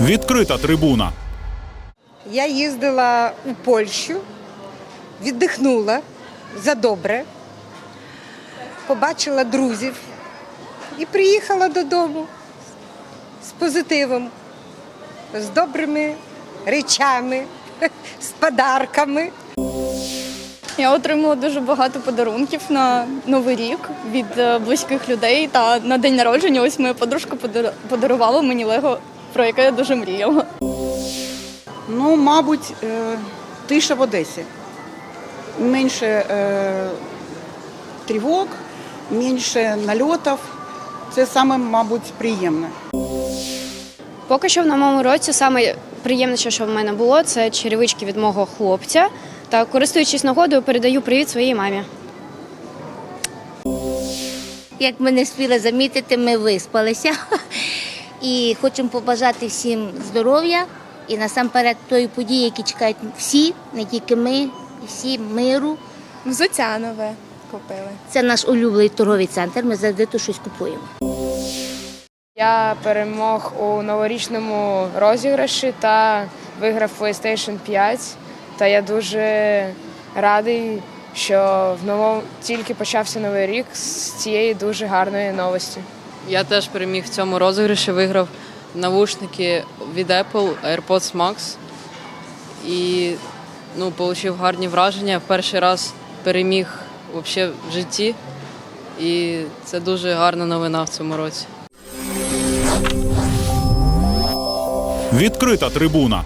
Відкрита трибуна. Я їздила у Польщу, віддихнула за добре, побачила друзів і приїхала додому з позитивом, з добрими речами, з подарками. Я отримала дуже багато подарунків на новий рік від е, близьких людей. Та на день народження ось моя подружка подар- подарувала мені лего, про яке я дуже мріяла. Ну, мабуть, е, тиша в Одесі. Менше е, тривог, менше нальотів. Це саме, мабуть, приємне. Поки що в новому році саме приємніше, що в мене було, це черевички від мого хлопця. Та користуючись нагодою, передаю привіт своїй мамі. Як ми не спіли замітити, ми виспалися і хочемо побажати всім здоров'я і насамперед тої події, які чекають всі, не тільки ми, і всі миру. Взуття нове купили. Це наш улюблений торговий центр. Ми завжди тут щось купуємо. Я перемог у новорічному розіграші та виграв PlayStation 5. Та я дуже радий, що в новому тільки почався новий рік з цієї дуже гарної новості. Я теж переміг в цьому розіграші, виграв навушники від Apple AirPods Max і ну, отримав гарні враження. Перший раз переміг вообще в житті. І це дуже гарна новина в цьому році. Відкрита трибуна.